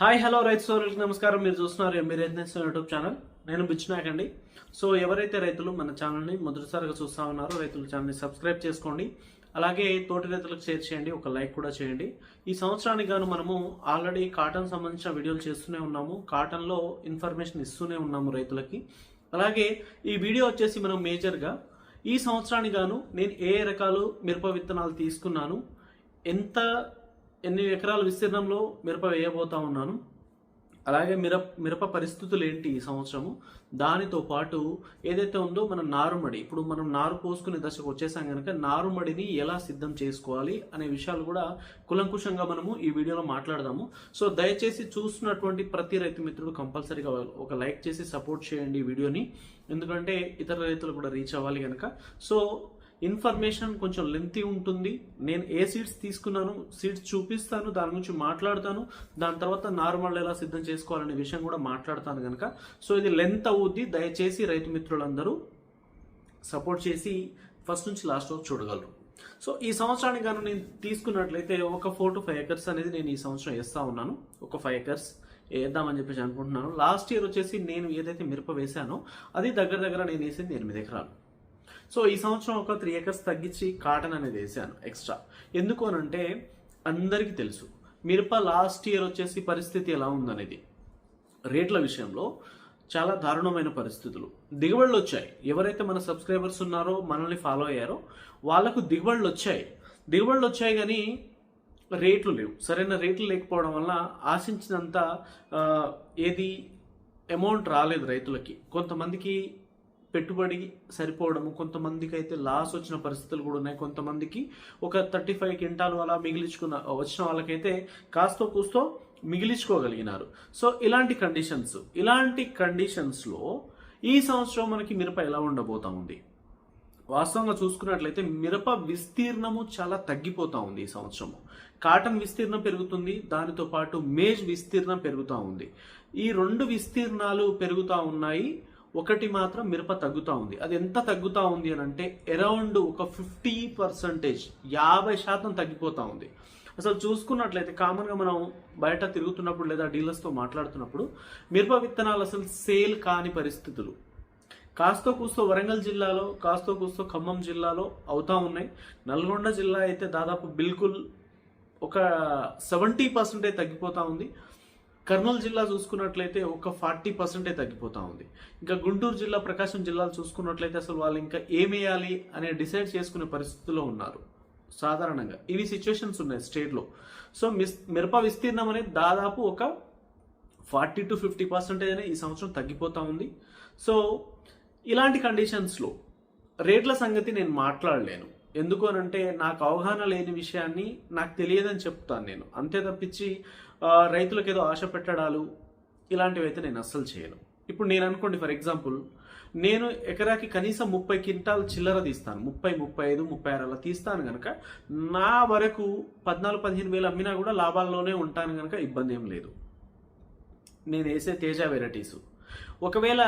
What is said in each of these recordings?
Hi hello రైతు సోదరులకు నమస్కారం. మీరు చూస్తున్నారు ఎంబీ రైతు యూట్యూబ్ ఛానల్. నేను బిచ్చునాయక్ అండి సో ఎవరైతే రైతులు మన ఛానల్ని మొదటిసారిగా చూస్తా ఉన్నారో రైతుల ఛానల్ని సబ్స్క్రైబ్ చేసుకోండి. అలాగే తోటి రైతులకు షేర్ చేయండి ఒక లైక్ కూడా చేయండి. ఈ సంవత్సరానికి గాను మనము ఆల్రెడీ కాటన్ సంబంధించిన వీడియోలు చేస్తూనే ఉన్నాము. కాటన్లో ఇన్ఫర్మేషన్ ఇస్తూనే ఉన్నాము రైతులకి. అలాగే ఈ వీడియో వచ్చేసి మనం మేజర్గా ఈ సంవత్సరానికి గాను నేను ఏ రకాలు మిరప విత్తనాలు తీసుకున్నాను ఎంత ఎన్ని ఎకరాల విస్తీర్ణంలో మిరప వేయబోతా ఉన్నాను? అలాగే మిరప మిరప పరిస్థితులు ఏంటి ఈ సంవత్సరము? దానితో పాటు ఏదైతే ఉందో మన నారుమడి ఇప్పుడు మనం నారు పోసుకునే దశకు వచ్చేసాం కనుక నారుమడిని ఎలా సిద్ధం చేసుకోవాలి అనే విషయాలు కూడా కులంకుశంగా మనము ఈ వీడియోలో మాట్లాడదాము. సో దయచేసి చూస్తున్నటువంటి ప్రతి రైతు మిత్రుడు కంపల్సరీగా ఒక లైక్ చేసి సపోర్ట్ చేయండి ఈ వీడియోని. ఎందుకంటే ఇతర రైతులు కూడా రీచ్ అవ్వాలి కనుక సో ఇన్ఫర్మేషన్ కొంచెం లెంతీ ఉంటుంది. నేను ఏ సీట్స్ తీసుకున్నాను సీట్స్ చూపిస్తాను దాని గురించి మాట్లాడతాను దాని తర్వాత నార్మల్ ఎలా సిద్ధం చేసుకోవాలనే విషయం కూడా మాట్లాడతాను కనుక సో ఇది లెంత్ అవుద్ది. దయచేసి రైతు మిత్రులందరూ సపోర్ట్ చేసి ఫస్ట్ నుంచి లాస్ట్ వరకు చూడగలరు. సో ఈ సంవత్సరానికి గాను నేను తీసుకున్నట్లయితే ఒక ఫోర్ టు ఫైవ్ ఎకర్స్ అనేది నేను ఈ సంవత్సరం వేస్తా ఉన్నాను. ఒక ఫైవ్ ఎకర్స్ వేద్దామని చెప్పేసి అనుకుంటున్నాను. లాస్ట్ ఇయర్ వచ్చేసి నేను ఏదైతే మిరప వేశానో అది దగ్గర దగ్గర నేను వేసింది ఎనిమిది ఎకరాలు. సో ఈ సంవత్సరం ఒక త్రీ ఎకర్స్ తగ్గించి కాటన్ అనేది వేసాను ఎక్స్ట్రా ఎందుకు అనంటే అందరికీ తెలుసు మిరప లాస్ట్ ఇయర్ వచ్చేసి పరిస్థితి ఎలా ఉందనేది. రేట్ల విషయంలో చాలా దారుణమైన పరిస్థితులు. దిగుబడులు వచ్చాయి. ఎవరైతే మన సబ్స్క్రైబర్స్ ఉన్నారో మనల్ని ఫాలో అయ్యారో వాళ్ళకు దిగుబడులు వచ్చాయి. దిగుబడులు వచ్చాయి కానీ రేట్లు లేవు. సరైన రేట్లు లేకపోవడం వల్ల ఆశించినంత ఏది అమౌంట్ రాలేదు రైతులకి. కొంతమందికి పెట్టుబడి సరిపోవడము కొంతమందికి అయితే లాస్ వచ్చిన పరిస్థితులు కూడా ఉన్నాయి. కొంతమందికి ఒక థర్టీ ఫైవ్ క్వింటాలు అలా మిగిలించుకున్న వచ్చిన వాళ్ళకైతే కాస్తో కూస్తో మిగిలించుకోగలిగినారు. సో ఇలాంటి కండిషన్స్ ఇలాంటి కండిషన్స్లో ఈ సంవత్సరం మనకి మిరప ఎలా ఉండబోతా ఉంది? వాస్తవంగా చూసుకున్నట్లయితే మిరప విస్తీర్ణము చాలా తగ్గిపోతూ ఉంది ఈ సంవత్సరము. కాటన్ విస్తీర్ణం పెరుగుతుంది దానితో పాటు మేజ్ విస్తీర్ణం పెరుగుతూ ఉంది. ఈ రెండు విస్తీర్ణాలు పెరుగుతూ ఉన్నాయి. ఒకటి మాత్రం మిరప తగ్గుతూ ఉంది. అది ఎంత తగ్గుతూ ఉంది అని అంటే అరౌండ్ ఒక ఫిఫ్టీ పర్సెంటేజ్ యాభై శాతం తగ్గిపోతూ ఉంది. అసలు చూసుకున్నట్లయితే కామన్గా మనం బయట తిరుగుతున్నప్పుడు లేదా డీలర్స్తో మాట్లాడుతున్నప్పుడు మిరప విత్తనాలు అసలు సేల్ కాని పరిస్థితులు. కాస్తో కూస్తో వరంగల్ జిల్లాలో కాస్తో కూస్తో ఖమ్మం జిల్లాలో అవుతా ఉన్నాయి. నల్గొండ జిల్లా అయితే దాదాపు బిల్కుల్ ఒక సెవెంటీ పర్సెంటే తగ్గిపోతూ ఉంది. కర్నూలు జిల్లా చూసుకున్నట్లయితే ఒక ఫార్టీ పర్సెంటే తగ్గిపోతా ఉంది. ఇంకా గుంటూరు జిల్లా ప్రకాశం జిల్లాలు చూసుకున్నట్లయితే అసలు వాళ్ళు ఇంకా ఏమేయాలి అనే డిసైడ్ చేసుకునే పరిస్థితిలో ఉన్నారు. సాధారణంగా ఇవి సిచ్యువేషన్స్ ఉన్నాయి స్టేట్లో సో మిస్ మిరప విస్తీర్ణం అనేది దాదాపు ఒక ఫార్టీ టు ఫిఫ్టీ పర్సెంటేజ్ అనేది ఈ సంవత్సరం తగ్గిపోతా ఉంది. సో ఇలాంటి కండిషన్స్లో రేట్ల సంగతి నేను మాట్లాడలేను. ఎందుకు అనంటే నాకు అవగాహన లేని విషయాన్ని నాకు తెలియదని చెప్తాను నేను. అంతే తప్పించి రైతులకు ఏదో ఆశ పెట్టడాలు ఇలాంటివి అయితే నేను అస్సలు చేయను. ఇప్పుడు నేను అనుకోండి ఫర్ ఎగ్జాంపుల్ నేను ఎకరాకి కనీసం ముప్పై క్వింటాల్ చిల్లర తీస్తాను. ముప్పై ముప్పై ఐదు ముప్పై ఆరు అలా తీస్తాను కనుక నా వరకు పద్నాలుగు పదిహేను వేలు అమ్మినా కూడా లాభాల్లోనే ఉంటాను కనుక ఇబ్బంది ఏం లేదు. నేను వేసే తేజ వెరైటీస్. ఒకవేళ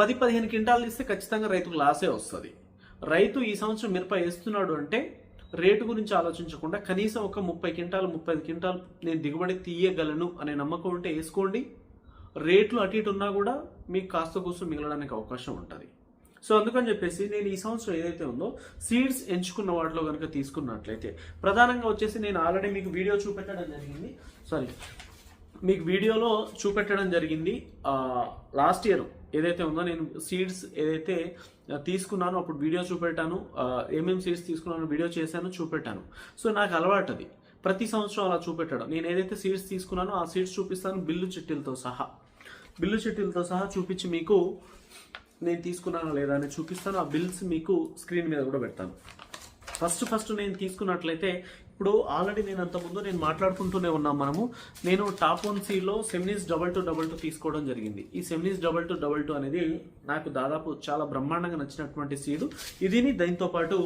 పది పదిహేను క్వింటాలు తీస్తే ఖచ్చితంగా రైతుకు లాసే వస్తుంది. రైతు ఈ సంవత్సరం మిరప వేస్తున్నాడు అంటే రేటు గురించి ఆలోచించకుండా కనీసం ఒక ముప్పై క్వింటాలు ముప్పై ఐదు క్వింటాలు నేను దిగుబడి తీయగలను అనే నమ్మకం ఉంటే వేసుకోండి. రేట్లు అటు ఇటు ఉన్నా కూడా మీకు కాస్త కూస్త మిగలడానికి అవకాశం ఉంటుంది. సో అందుకని చెప్పేసి నేను ఈ సంవత్సరం ఏదైతే ఉందో సీడ్స్ ఎంచుకున్న వాటిలో కనుక తీసుకున్నట్లయితే ప్రధానంగా వచ్చేసి నేను ఆల్రెడీ మీకు వీడియో చూపెట్టడం జరిగింది. సారీ మీకు వీడియోలో చూపెట్టడం జరిగింది లాస్ట్ ఇయర్ ఏదైతే ఉందో నేను సీడ్స్ ఏదైతే తీసుకున్నానో అప్పుడు వీడియో చూపెట్టాను ఏమేమి సీడ్స్ తీసుకున్నానో వీడియో చేశాను చూపెట్టాను సో నాకు అలవాటు అది. ప్రతి సంవత్సరం అలా చూపెట్టడం. నేను ఏదైతే సీడ్స్ తీసుకున్నానో ఆ సీడ్స్ చూపిస్తాను బిల్లు చిట్టీలతో సహా. బిల్లు చిట్టీలతో సహా చూపించి మీకు నేను తీసుకున్నానా లేదా అని చూపిస్తాను. ఆ బిల్స్ మీకు స్క్రీన్ మీద కూడా పెడతాను. ఫస్ట్ ఫస్ట్ నేను తీసుకున్నట్లయితే ఇప్పుడు ఆల్రెడీ నేను అంతకుముందు నేను మాట్లాడుకుంటూనే ఉన్నాం మనము. నేను top one సీలో Seminis double two double two తీసుకోవడం జరిగింది. ఈ Seminis double two double two అనేది నాకు దాదాపు చాలా బ్రహ్మాండంగా నచ్చినటువంటి సీడు. ఇదిని దాంతో పాటు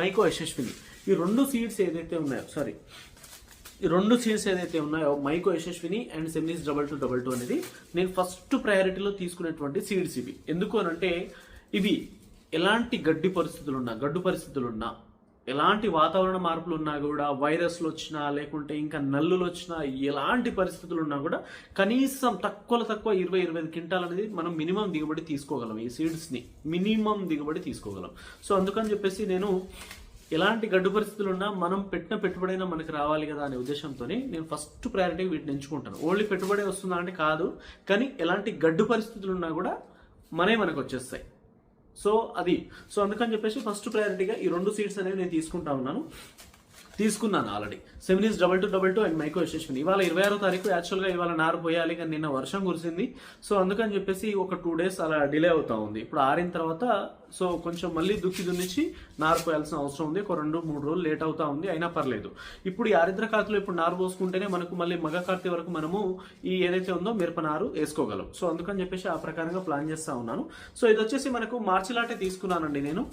మైకో యశస్విని. ఈ రెండు సీడ్స్ ఏదైతే ఉన్నాయో సారీ ఈ రెండు సీడ్స్ ఏదైతే ఉన్నాయో Mahyco Yashaswini and Seminis double two double two అనేది నేను ఫస్ట్ ప్రయారిటీలో తీసుకునేటువంటి సీడ్స్ ఇవి. ఎందుకు అనంటే ఇవి ఎలాంటి గడ్డి పరిస్థితులు ఉన్నా గడ్డు పరిస్థితులు ఉన్నా ఎలాంటి వాతావరణ మార్పులు ఉన్నా కూడా వైరస్లు వచ్చినా లేకుంటే ఇంకా నల్లులు వచ్చినా ఎలాంటి పరిస్థితులు ఉన్నా కూడా కనీసం తక్కువలో తక్కువ ఇరవై ఇరవై ఐదు క్వింటాల్ అనేది మనం మినిమం దిగుబడి తీసుకోగలం ఈ సీడ్స్ని మినిమం దిగుబడి తీసుకోగలం. సో అందుకని చెప్పేసి నేను ఎలాంటి గడ్డు పరిస్థితులు ఉన్నా మనం పెట్టిన పెట్టుబడైనా మనకి రావాలి కదా అనే ఉద్దేశంతో నేను ఫస్ట్ ప్రయారిటీ వీటిని ఎంచుకుంటాను. ఓన్లీ పెట్టుబడి వస్తుందా అంటే కాదు కానీ ఎలాంటి గడ్డు పరిస్థితులు ఉన్నా కూడా మనే మనకు వచ్చేస్తాయి. సో అది. సో అందుకని చెప్పేసి ఫస్ట్ ప్రయారిటీగా ఈ రెండు సీట్స్ అనేవి నేను తీసుకుంటా ఉన్నాను. తీసుకున్నాను already Seminis double two double two and Mahyco Yashaswini ఇవాళ ఇరవై ఆరో తారీఖు యాక్చువల్గా ఇవాళ నారు పోయాలి కానీ నిన్న వర్షం కురిసింది. సో అందుకని చెప్పేసి ఒక టూ డేస్ అలా డిలే అవుతా ఉంది. ఇప్పుడు ఆరిన తర్వాత సో కొంచెం మళ్ళీ దుక్కి దున్నిచ్చి నారు పోయాల్సిన అవసరం ఉంది. ఒక రెండు మూడు రోజులు లేట్ అవుతా ఉంది. అయినా పర్లేదు. ఇప్పుడు ఈ ఆరిద్ర ఇప్పుడు నారు పోసుకుంటేనే మనకు మళ్ళీ మగ కార్తీ వరకు మనము ఈ ఏదైతే ఉందో మిరప నారు వేసుకోగలం. సో అందుకని చెప్పేసి ఆ ప్రకారంగా ప్లాన్ చేస్తా ఉన్నాను. సో ఇది వచ్చేసి మనకు మార్చి లాటే తీసుకున్నానండి నేను.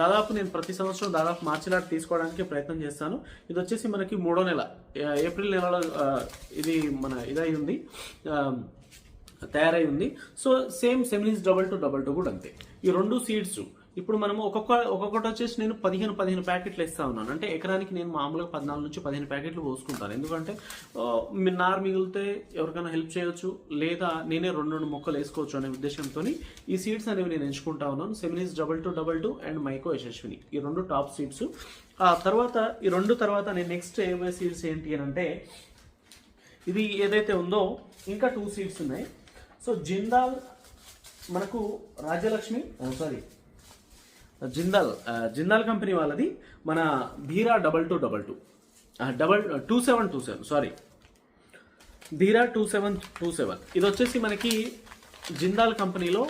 దాదాపు నేను ప్రతి సంవత్సరం దాదాపు మార్చి లాట్ తీసుకోవడానికి ప్రయత్నం చేస్తాను. ఇది వచ్చేసి మనకి మూడో నెల ఏప్రిల్ నెలలో ఇది మన ఇదై ఉంది తయారై ఉంది. So same Seminis double two double two కూడా అంతే. ఈ రెండు సీడ్స్ ఇప్పుడు మనం ఒక్కొక్క ఒక్కొక్కటి వచ్చేసి నేను పదిహేను పదిహేను ప్యాకెట్లు ఇస్తా ఉన్నాను. అంటే ఎకరానికి నేను మామూలుగా పద్నాలుగు నుంచి పదిహేను ప్యాకెట్లు పోసుకుంటాను. ఎందుకంటే నార్ మీ మిగిలితే ఎవరికైనా హెల్ప్ చేయొచ్చు లేదా నేనే రెండు రెండు మొక్కలు వేసుకోవచ్చు అనే ఉద్దేశంతో ఈ సీడ్స్ అనేవి నేను ఎంచుకుంటా ఉన్నాను. Seminis double two double two and Mahyco Yashaswini. ఈ రెండు టాప్ సీడ్స్. ఆ తర్వాత ఈ రెండు తర్వాత నేను నెక్స్ట్ ఏమే సీడ్స్ ఏంటి అని అంటే ఇది ఏదైతే ఉందో ఇంకా టూ సీట్స్ ఉన్నాయి. సో జిందాల్ మనకు రాజ్యలక్ష్మి సారీ జిందాల్ జిందాల్ కంపెనీ వాళ్ళది. మన Dheera double two double two. Double two seven two seven sorry. Dheera two seven two seven. ఇది వచ్చేసి మనకి జిందాల్ కంపెనీలో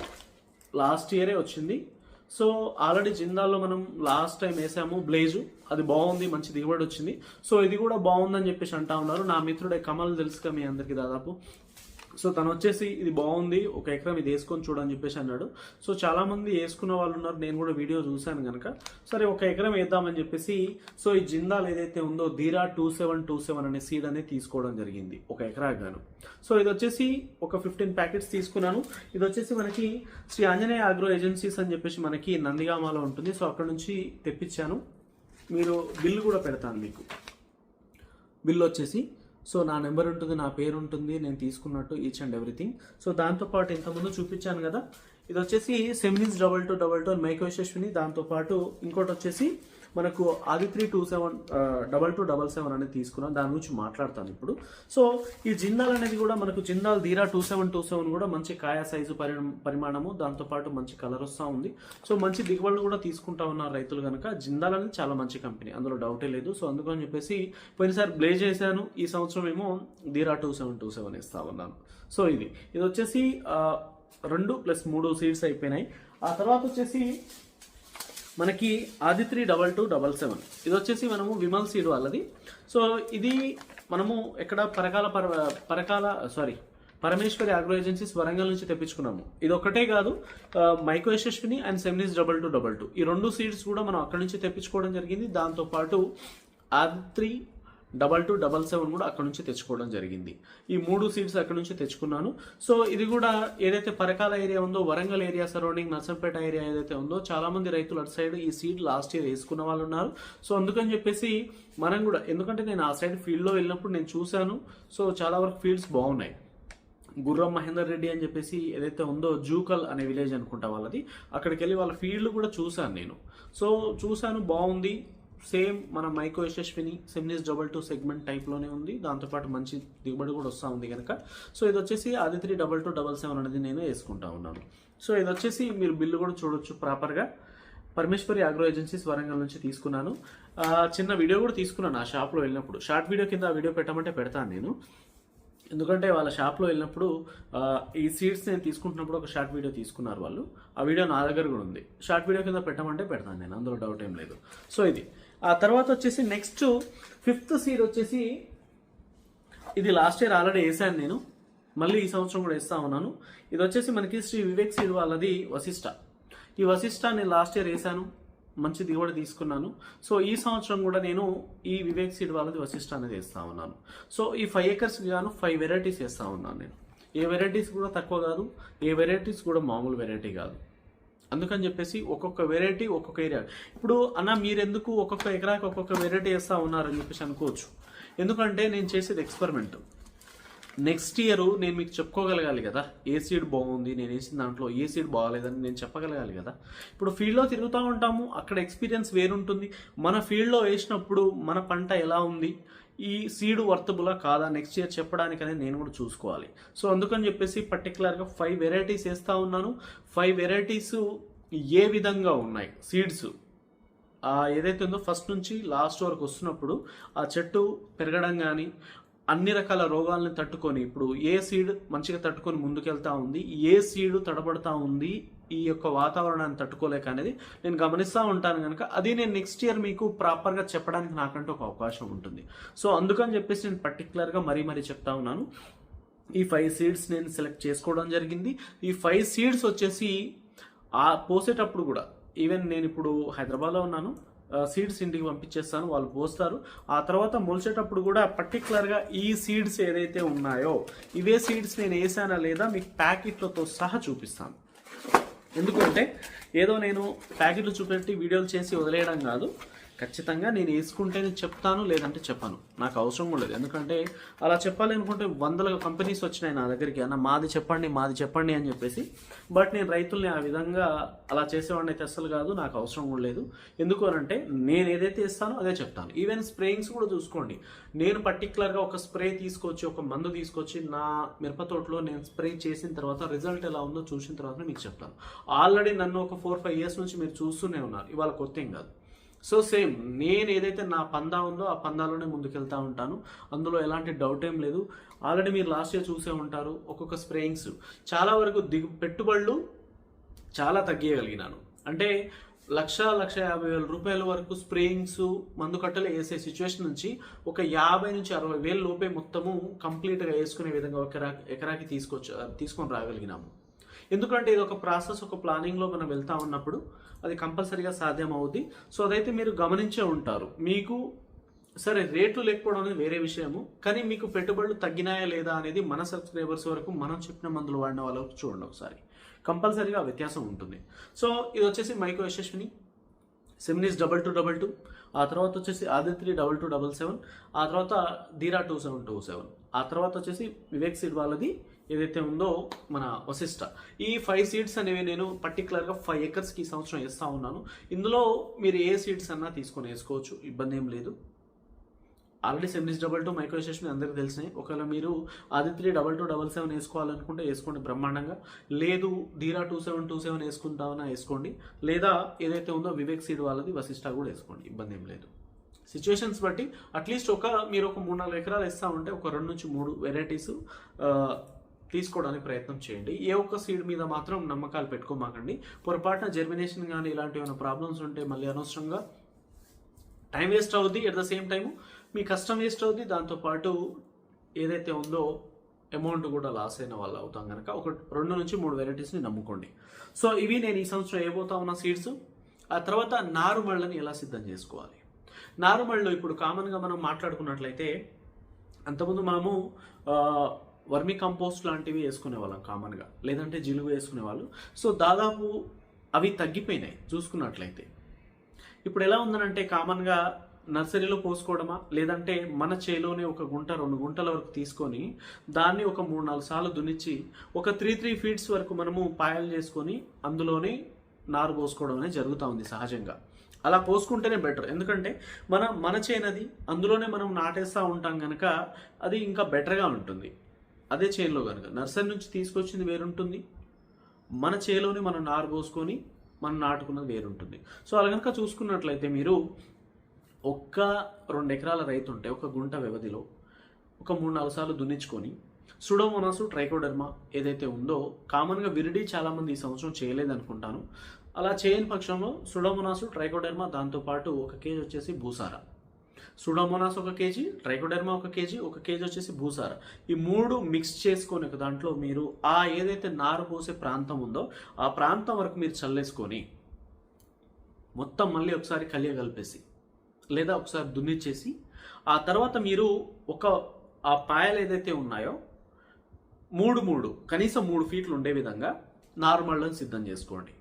లాస్ట్ ఇయరే వచ్చింది. సో ఆల్రెడీ జిందాల్లో మనం లాస్ట్ టైం వేసాము బ్లేజు. అది బాగుంది మంచి దిగుబడి వచ్చింది. సో ఇది కూడా బాగుందని చెప్పేసి అంటా ఉన్నారు. నా మిత్రుడే కమల్ తెలుసుగా మీ అందరికీ దాదాపు. సో తను వచ్చేసి ఇది బాగుంది ఒక ఎకరం ఇది వేసుకొని చూడని చెప్పేసి అన్నాడు. సో చాలామంది వేసుకున్న వాళ్ళు ఉన్నారు నేను కూడా వీడియో చూశాను కనుక సరే ఒక ఎకరం వేద్దామని చెప్పేసి సో ఈ జిందాల్ ఏదైతే ఉందో Dheera two seven two seven అనే సీడ్ అనేది తీసుకోవడం జరిగింది ఒక ఎకరా గాను సో ఇది వచ్చేసి ఒక ఫిఫ్టీన్ ప్యాకెట్స్ తీసుకున్నాను. ఇది వచ్చేసి మనకి శ్రీ ఆంజనేయ ఆగ్రో ఏజెన్సీస్ అని చెప్పేసి మనకి నందిగామాలో ఉంటుంది. సో అక్కడ నుంచి తెప్పించాను. మీరు బిల్లు కూడా పెడతాను మీకు. బిల్లు వచ్చేసి సో నా నెంబర్ ఉంటుంది నా పేరు ఉంటుంది నేను తీసుకున్నట్టు ఈచ్ అండ్ ఎవ్రీథింగ్ సో దాంతోపాటు ఇంతకుముందు చూపించాను కదా ఇది వచ్చేసి Seminis double two double two Mahyco Yashaswini దాంతోపాటు ఇంకోటి వచ్చేసి మనకు Aditri two seven double two double seven అనేది తీసుకున్నాం. దాని గురించి మాట్లాడతాను ఇప్పుడు. సో ఈ జిందాల్ అనేది కూడా మనకు జిందాల్ ధీరా టూ సెవెన్ టూ సెవెన్ కూడా మంచి కాయ సైజు పరి పరిమాణము దాంతోపాటు మంచి కలర్ వస్తూ ఉంది. సో మంచి దిగుబడులు కూడా తీసుకుంటా ఉన్నారు రైతులు కనుక జిందాల్ అనేది చాలా మంచి కంపెనీ. అందులో డౌటే లేదు. సో అందుకని చెప్పేసి పోయినసారి బ్లేజ్ చేశాను. ఈ సంవత్సరం ఏమో ధీరా టూ సెవెన్ టూ సెవెన్ ఇస్తా ఉన్నాను. సో ఇది. ఇది వచ్చేసి రెండు ప్లస్ మూడు సీడ్స్ అయిపోయినాయి. ఆ తర్వాత వచ్చేసి మనకి Aditri double two double seven. ఇది వచ్చేసి మనము విమల్ సీడ్ వాళ్ళది. సో ఇది మనము ఎక్కడ పరకాల పర Parakala sorry Parameshwari agro agencies Warangal నుంచి తెప్పించుకున్నాము. ఇది ఒకటే కాదు Mahyco Yashaswini and Seminis double two double two ఈ రెండు సీడ్స్ కూడా మనం అక్కడి నుంచి తెప్పించుకోవడం జరిగింది. దాంతోపాటు Aditri double two double seven కూడా అక్కడ నుంచి తెచ్చుకోవడం జరిగింది. ఈ మూడు సీట్స్ అక్కడ నుంచి తెచ్చుకున్నాను. సో ఇది కూడా ఏదైతే పరకాల ఏరియా ఉందో Warangal area surrounding Narsampet area ఏదైతే ఉందో చాలామంది రైతులు అటు సైడ్ ఈ సీట్ లాస్ట్ ఇయర్ వేసుకున్న వాళ్ళు ఉన్నారు. సో అందుకని చెప్పేసి మనం కూడా ఎందుకంటే నేను ఆ సైడ్ ఫీల్డ్లో వెళ్ళినప్పుడు నేను చూశాను. సో చాలా వరకు ఫీల్డ్స్ బాగున్నాయి. గుర్రం మహేందర్ రెడ్డి అని చెప్పేసి ఏదైతే ఉందో జూకల్ అనే విలేజ్ అనుకుంటా వాళ్ళది. అక్కడికి వెళ్ళి వాళ్ళ ఫీల్డ్ కూడా చూశాను నేను. సో చూశాను బాగుంది. సేమ్ మన Mahyco Yashaswini Seminis double two segment టైప్లోనే ఉంది. దాంతోపాటు మంచి దిగుబడి కూడా వస్తూ ఉంది కనుక సో ఇది వచ్చేసి Aditri double two double seven అనేది నేను వేసుకుంటా ఉన్నాను. సో ఇది వచ్చేసి మీరు బిల్లు కూడా చూడొచ్చు ప్రాపర్గా. పరమేశ్వరి అగ్రో ఏజెన్సీస్ వరంగల్ నుంచి తీసుకున్నాను. చిన్న వీడియో కూడా తీసుకున్నాను ఆ షాప్లో వెళ్ళినప్పుడు. షార్ట్ వీడియో కింద ఆ వీడియో పెట్టమంటే పెడతాను నేను. ఎందుకంటే వాళ్ళ షాప్లో వెళ్ళినప్పుడు ఈ సీడ్స్ నేను తీసుకుంటున్నప్పుడు ఒక షార్ట్ వీడియో తీసుకున్నారు వాళ్ళు. ఆ వీడియో నా దగ్గర కూడా ఉంది. షార్ట్ వీడియో కింద పెట్టమంటే పెడతాను నేను. అందులో డౌట్ ఏం లేదు. సో ఇది. ఆ తర్వాత వచ్చేసి నెక్స్ట్ ఫిఫ్త్ సీడ్ వచ్చేసి ఇది లాస్ట్ ఇయర్ ఆల్రెడీ వేసాను నేను. మళ్ళీ ఈ సంవత్సరం కూడా వేస్తా ఉన్నాను. ఇది వచ్చేసి మనకి శ్రీ వివేక్ సీడ్ వాళ్ళది వశిష్ట. ఈ వశిష్ట నేను లాస్ట్ ఇయర్ వేసాను. మంచి దిగుబడి తీసుకున్నాను. సో ఈ సంవత్సరం కూడా నేను ఈ వివేక్ సీడ్ వాళ్ళది వశిష్ట అనేది వేస్తా ఉన్నాను. సో ఈ ఫైవ్ ఏకర్స్ గాను ఫైవ్ వెరైటీస్ వేస్తా ఉన్నాను నేను. ఏ వెరైటీస్ కూడా తక్కువ కాదు ఏ వెరైటీస్ కూడా మామూలు వెరైటీ కాదు. అందుకని చెప్పేసి ఒక్కొక్క వెరైటీ ఒక్కొక్క ఏరియా ఇప్పుడు అన్న మీరెందుకు ఒక్కొక్క ఎకరాకి ఒక్కొక్క వెరైటీ వేస్తూ ఉన్నారని చెప్పేసి అనుకోవచ్చు. ఎందుకంటే నేను చేసేది ఎక్స్పెరిమెంట్ నెక్స్ట్ ఇయర్ నేను మీకు చెప్పుకోగలగాలి కదా. ఏ సీడ్ బాగుంది? నేను వేసిన దాంట్లో ఏ సీడ్ బాగాలేదని నేను చెప్పగలగాలి కదా. ఇప్పుడు ఫీల్డ్లో తిరుగుతూ ఉంటాము. అక్కడ ఎక్స్పీరియన్స్ వేరుంటుంది. మన ఫీల్డ్లో వేసినప్పుడు మన పంట ఎలా ఉంది? ఈ సీడ్ వర్తబులా కాదా నెక్స్ట్ ఇయర్ చెప్పడానికనే నేను కూడా చూసుకోవాలి. సో అందుకని చెప్పేసి పర్టికులర్గా ఫైవ్ వెరైటీస్ వేస్తూ ఉన్నాను. ఫైవ్ వెరైటీస్ ఏ విధంగా ఉన్నాయి? సీడ్స్ ఏదైతే ఉందో ఫస్ట్ నుంచి లాస్ట్ వరకు వస్తున్నప్పుడు ఆ చెట్టు పెరగడం కానీ అన్ని రకాల రోగాలను తట్టుకొని ఇప్పుడు ఏ సీడ్ మంచిగా తట్టుకొని ముందుకెళ్తా ఉంది ఏ సీడ్ తడబడతా ఉంది ఈ యొక్క వాతావరణాన్ని తట్టుకోలేక అనేది నేను గమనిస్తూ ఉంటాను కనుక అది నేను నెక్స్ట్ ఇయర్ మీకు ప్రాపర్గా చెప్పడానికి నాకంటూ ఒక అవకాశం ఉంటుంది. సో అందుకని చెప్పేసి నేను పర్టికులర్గా మరీ మరీ చెప్తా ఉన్నాను. ఈ ఫైవ్ సీడ్స్ నేను సెలెక్ట్ చేసుకోవడం జరిగింది. ఈ ఫైవ్ సీడ్స్ వచ్చేసి ఆ పోసేటప్పుడు కూడా ఈవెన్ నేను ఇప్పుడు హైదరాబాద్లో ఉన్నాను. సీడ్స్ ఇంటికి పంపించేస్తాను వాళ్ళు పోస్తారు. ఆ తర్వాత మొలిచేటప్పుడు కూడా పర్టికులర్గా ఈ సీడ్స్ ఏదైతే ఉన్నాయో ఇవే సీడ్స్ నేను వేసానా లేదా మీకు ప్యాకెట్లతో సహా చూపిస్తాను. ఎందుకంటే ఏదో నేను ప్యాకెట్లు చూపెట్టి వీడియోలు చేసి వదిలేయడం కాదు. ఖచ్చితంగా నేను వేసుకుంటేనే చెప్తాను లేదంటే చెప్పాను. నాకు అవసరం కూడా లేదు. ఎందుకంటే అలా చెప్పాలి అనుకుంటే వందల కంపెనీస్ వచ్చినాయి నా దగ్గరికి. అన్న మాది చెప్పండి మాది చెప్పండి అని చెప్పేసి. బట్ నేను రైతుల్ని ఆ విధంగా అలా చేసేవాడిని అయితే అస్సలు కాదు నాకు అవసరం కూడా లేదు. ఎందుకు అనంటే నేను ఏదైతే ఇస్తానో అదే చెప్తాను. ఈవెన్ స్ప్రేయింగ్స్ కూడా చూసుకోండి. నేను పర్టికులర్గా ఒక స్ప్రే తీసుకొచ్చి ఒక మందు తీసుకొచ్చి నా మిరప తోటలో నేను స్ప్రే చేసిన తర్వాత రిజల్ట్ ఎలా ఉందో చూసిన తర్వాత మీకు చెప్తాను. ఆల్రెడీ నన్ను ఒక ఫోర్ ఫైవ్ ఇయర్స్ నుంచి మీరు చూస్తూనే ఉన్నారు. ఇవాళ కొత్త ఏం కాదు. సో సేమ్ నేను ఏదైతే నా పందా ఉందో ఆ పందాలోనే ముందుకెళ్తా ఉంటాను. అందులో ఎలాంటి డౌట్ ఏం లేదు. ఆల్రెడీ మీరు లాస్ట్ ఇయర్ చూసే ఉంటారు. ఒక్కొక్క స్ప్రేయింగ్స్ చాలా వరకు దిగు పెట్టుబడులు చాలా తగ్గియగలిగినాను. అంటే లక్ష లక్ష యాభై వేల రూపాయల వరకు స్ప్రేయింగ్స్ మందు కట్టలు వేసే సిచ్యువేషన్ నుంచి ఒక యాభై నుంచి అరవై వేల లోపే మొత్తము కంప్లీట్గా వేసుకునే విధంగా ఒక ఎకరాకి తీసుకొచ్చు తీసుకొని రాగలిగినాము. ఎందుకంటే ఇది ఒక ప్రాసెస్ ఒక ప్లానింగ్లో మనం వెళ్తా ఉన్నప్పుడు అది కంపల్సరీగా సాధ్యం అవుద్ది సో అదైతే మీరు గమనించే ఉంటారు. మీకు సరే రేట్లు లేకపోవడం అనేది వేరే విషయము. కానీ మీకు పెట్టుబడులు తగ్గినాయా లేదా అనేది మన సబ్స్క్రైబర్స్ వరకు మనం చెప్పిన మందులు వాడిన వాళ్ళకు చూడండి ఒకసారి. కంపల్సరీగా వ్యత్యాసం ఉంటుంది. సో ఇది వచ్చేసి Mahyco Yashaswini. Seminis double two double two. ఆ తర్వాత వచ్చేసి Aditri double two double seven. ఆ తర్వాత ధీరా టూ సెవెన్ టూ సెవెన్. ఆ తర్వాత వచ్చేసి వివేక్ సీడ్ వాళ్ళది ఏదైతే ఉందో మన వశిష్ట. ఈ ఫైవ్ సీడ్స్ అనేవి నేను పర్టికులర్గా ఫైవ్ ఎకర్స్కి ఈ సంవత్సరం వేస్తూ ఉన్నాను. ఇందులో మీరు ఏ సీడ్స్ అన్నా తీసుకొని వేసుకోవచ్చు ఇబ్బంది ఏం లేదు. Already seven double two micro అందరికీ తెలిసినాయి. ఒకవేళ మీరు Aditri double two double seven వేసుకోవాలనుకుంటే వేసుకోండి బ్రహ్మాండంగా. లేదు Dheera two seven two seven వేసుకుంటామన్నా వేసుకోండి. లేదా ఏదైతే ఉందో వివేక్ సీడ్ వాళ్ళది వశిష్ట కూడా వేసుకోండి ఇబ్బంది ఏం లేదు. సిచ్యువేషన్స్ బట్టి అట్లీస్ట్ ఒక మీరు ఒక మూడు నాలుగు ఎకరాలు ఇస్తా ఉంటే ఒక రెండు నుంచి మూడు వెరైటీస్ తీసుకోవడానికి ప్రయత్నం చేయండి. ఏ ఒక్క సీడ్ మీద మాత్రం నమ్మకాలు పెట్టుకోమాకండి. పొరపాటున జర్మినేషన్ కానీ ఇలాంటి ఏమైనా ప్రాబ్లమ్స్ ఉంటే మళ్ళీ అనవసరంగా టైం వేస్ట్ అవుద్ది. ఎట్ ద సేమ్ టైం మీ కష్టం వేస్ట్ అవుద్ది. దాంతోపాటు ఏదైతే ఉందో అమౌంట్ కూడా లాస్ అయిన వాళ్ళు అవుతాం కనుక ఒక రెండు నుంచి మూడు వెరైటీస్ని నమ్ముకోండి. సో ఇవి నేను ఈ సంవత్సరం ఏబోతా ఉన్న సీడ్స్ ఆ తర్వాత నారుమళ్ళని ఎలా సిద్ధం చేసుకోవాలి? నారుమళ్ళు ఇప్పుడు కామన్గా మనం మాట్లాడుకున్నట్లయితే అంతకుముందు మనము వర్మి కంపోస్ట్ లాంటివి వేసుకునే వాళ్ళం కామన్గా. లేదంటే జిలుగు వేసుకునే వాళ్ళు సో దాదాపు అవి తగ్గిపోయినాయి చూసుకున్నట్లయితే. ఇప్పుడు ఎలా ఉందనంటే కామన్గా నర్సరీలో పోసుకోవడమా? లేదంటే మన చేలోనే ఒక గుంట రెండు గుంటల వరకు తీసుకొని దాన్ని ఒక మూడు నాలుగు సార్లు దున్నిచ్చి ఒక త్రీ త్రీ ఫీట్స్ వరకు మనము పాయలు చేసుకొని అందులోనే నారు పోసుకోవడం అనేది జరుగుతూ ఉంది సహజంగా. అలా పోసుకుంటేనే బెటర్. ఎందుకంటే మన మన చేనది అందులోనే మనం నాటేస్తూ ఉంటాం కనుక అది ఇంకా బెటర్గా ఉంటుంది. అదే చేనులో కనుక. నర్సరీ నుంచి తీసుకొచ్చింది వేరుంటుంది. మన చేలోనే మనం నారు పోసుకొని మనం నాటుకున్నది వేరుంటుంది. సో అలా కనుక చూసుకున్నట్లయితే మీరు ఒక్క రెండు ఎకరాల రైతు ఉంటే ఒక గుంట వ్యవధిలో ఒక మూడు నాలుగు సార్లు దున్నించుకొని సుడోమోనాసు ట్రైకోడర్మా ఏదైతే ఉందో కామన్గా విరిడి చాలామంది ఈ సంవత్సరం చేయలేదనుకుంటాను. అలా చేయని పక్షంలో సుడోమోనాసు ట్రైకోడర్మా దాంతోపాటు ఒక కేజీ వచ్చేసి భూసార. సుడోమోనాస్ ఒక కేజీ ట్రైకోడెర్మా ఒక కేజీ ఒక కేజీ వచ్చేసి భూసార. ఈ మూడు మిక్స్ చేసుకొని ఒక దాంట్లో మీరు ఆ ఏదైతే నారు పోసే ప్రాంతం ఉందో ఆ ప్రాంతం వరకు మీరు చల్లేసుకొని మొత్తం మళ్ళీ ఒకసారి కలియ కలిపేసి లేదా ఒకసారి దున్నిచ్చేసి ఆ తర్వాత మీరు ఒక ఆ పాయలు ఏదైతే ఉన్నాయో మూడు మూడు కనీసం మూడు ఫీట్లు ఉండే విధంగా నార్మల్ని సిద్ధం చేసుకోండి.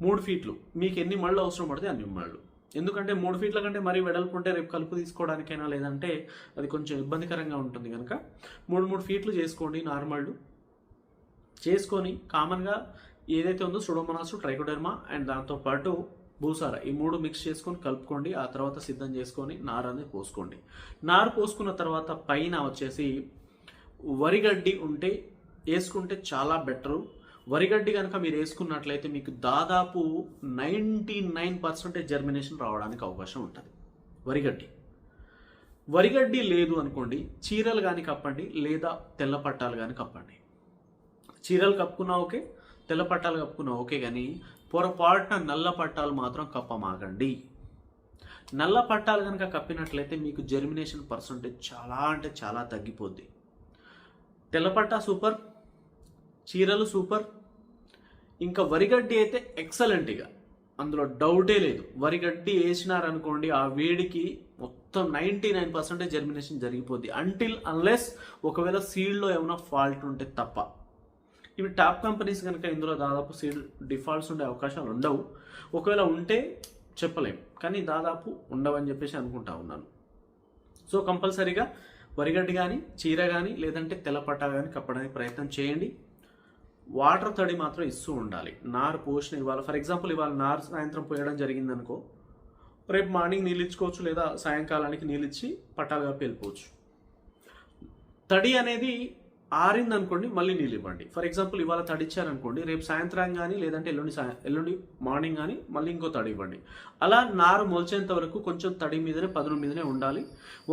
మూడు ఫీట్లు. మీకు ఎన్ని మళ్ళు అవసరం పడితే అన్ని మళ్ళు. ఎందుకంటే మూడు ఫీట్ల కంటే మరీ వెడల్పు ఉంటే రేపు కలుపు తీసుకోవడానికైనా లేదంటే అది కొంచెం ఇబ్బందికరంగా ఉంటుంది కనుక మూడు మూడు ఫీట్లు చేసుకోండి నార్మల్ చేసుకొని కామన్గా ఏదైతే ఉందో సుడోమనాసు ట్రైకోడెర్మా అండ్ దాంతోపాటు భూసార ఈ మూడు మిక్స్ చేసుకొని కలుపుకోండి. ఆ తర్వాత సిద్ధం చేసుకొని నార అనేది పోసుకోండి. నారు పోసుకున్న తర్వాత పైన వచ్చేసి వరిగడ్డి ఉంటే వేసుకుంటే చాలా బెటరు వరిగడ్డి కనుక మీరు వేసుకున్నట్లయితే మీకు దాదాపు నైంటీ నైన్ పర్సెంటేజ్ జర్మినేషన్ రావడానికి అవకాశం ఉంటుంది. వరిగడ్డి. వరిగడ్డి లేదు అనుకోండి చీరలు కానీ కప్పండి లేదా తెల్ల పట్టాలు కానీ కప్పండి. చీరలు కప్పుకున్నా ఓకే తెల్ల పట్టాలు కప్పుకున్నా ఓకే కానీ పొరపాటున నల్ల పట్టాలు మాత్రం కప్పమాగండి నల్ల పట్టాలు కనుక కప్పినట్లయితే మీకు జర్మినేషన్ పర్సంటేజ్ చాలా అంటే చాలా తగ్గిపోద్ది. తెల్లపట్ట సూపర్ చీరలు సూపర్. ఇంకా వరిగడ్డి అయితే ఎక్సలెంట్ ఇక. అందులో డౌటే లేదు. వరిగడ్డి వేసినారనుకోండి ఆ వేడికి మొత్తం నైంటీ నైన్ పర్సెంటేజ్ జర్మినేషన్ జరిగిపోద్ది. అంటిల్ అన్లెస్ ఒకవేళ సీడ్లో ఏమైనా ఫాల్ట్ ఉంటే తప్ప. ఇవి టాప్ కంపెనీస్ కనుక ఇందులో దాదాపు సీడ్ డిఫాల్ట్స్ ఉండే అవకాశాలు ఉండవు. ఒకవేళ ఉంటే చెప్పలేం. కానీ దాదాపు ఉండవని చెప్పేసి అనుకుంటా ఉన్నాను. సో కంపల్సరీగా వరిగడ్డి కానీ చీర కానీ లేదంటే తెల్లపట్ట కానీ కప్పడానికి ప్రయత్నం చేయండి. వాటర్ తడి మాత్రం ఇస్తూ ఉండాలి. నారు పోసిన ఇవ్వాలి ఫర్ ఎగ్జాంపుల్ ఇవాళ నారు సాయంత్రం పోయడం జరిగిందనుకో రేపు మార్నింగ్ నీళ్ళు ఇచ్చుకోవచ్చు లేదా సాయంకాలానికి నీళ్ళు ఇచ్చి పట్టాలుగా కప్పి తడి అనేది ఆరింది అనుకోండి మళ్ళీ నీళ్ళు ఇవ్వండి ఫర్ ఎగ్జాంపుల్ ఇవాళ తడి ఇచ్చారనుకోండి రేపు సాయంత్రం కానీ లేదంటే ఎల్లుండి సాయం ఎల్లుండి మార్నింగ్ కానీ మళ్ళీ ఇంకో తడి ఇవ్వండి. అలా నారు మొలిచేంత వరకు కొంచెం తడి మీదనే పదును మీదనే ఉండాలి.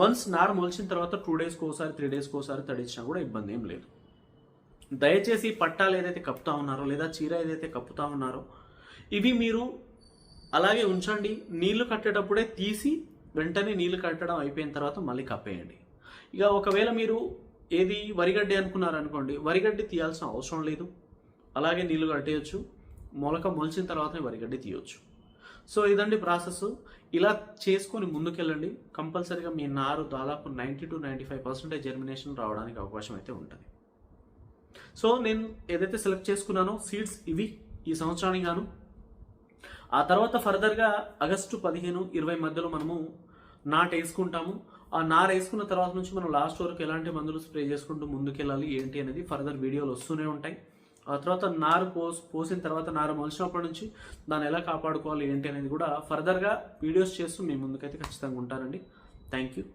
వన్స్ నారు మొలిచిన తర్వాత టూ డేస్కి ఒకసారి త్రీ డేస్కి ఒకసారి తడి ఇచ్చినా కూడా ఇబ్బంది ఏం లేదు. దయచేసి పట్టాలు ఏదైతే కప్పుతా ఉన్నారో లేదా చీర ఏదైతే కప్పుతా ఉన్నారో ఇవి మీరు అలాగే ఉంచండి. నీళ్ళు కట్టేటప్పుడే తీసి వెంటనే నీళ్ళు కట్టడం అయిపోయిన తర్వాత మళ్ళీ కప్పేయండి. ఇక ఒకవేళ మీరు ఏది వరిగడ్డి అనుకున్నారనుకోండి వరిగడ్డి తీయాల్సిన అవసరం లేదు. అలాగే నీళ్ళు కట్టేయచ్చు. మొలక మొలిచిన తర్వాతనే వరిగడ్డి తీయొచ్చు. సో ఇదండి ప్రాసెస్. ఇలా చేసుకొని ముందుకెళ్ళండి. కంపల్సరీగా మీ నారు దాదాపు ninety to ninety five percentage germination రావడానికి అవకాశం అయితే ఉంటుంది. సో నేను ఏదైతే సెలెక్ట్ చేసుకున్నానో సీడ్స్ ఇవి ఈ సంవత్సరానికి గాను. ఆ తర్వాత ఫర్దర్గా ఆగస్టు పదిహేను ఇరవై మధ్యలో మనము నాట్ వేసుకుంటాము. ఆ నారు వేసుకున్న తర్వాత నుంచి మనం లాస్ట్ వరకు ఎలాంటి మందులు స్ప్రే చేసుకుంటూ ముందుకెళ్ళాలి ఏంటి అనేది ఫర్దర్ వీడియోలు వస్తూనే ఉంటాయి. ఆ తర్వాత నారు పోస్ పోసిన తర్వాత నారు మలిచినప్పటి నుంచి దాన్ని ఎలా కాపాడుకోవాలి ఏంటి అనేది కూడా ఫర్దర్గా వీడియోస్ చేస్తూ మీ ముందుకైతే ఖచ్చితంగా ఉంటానండి. Thank you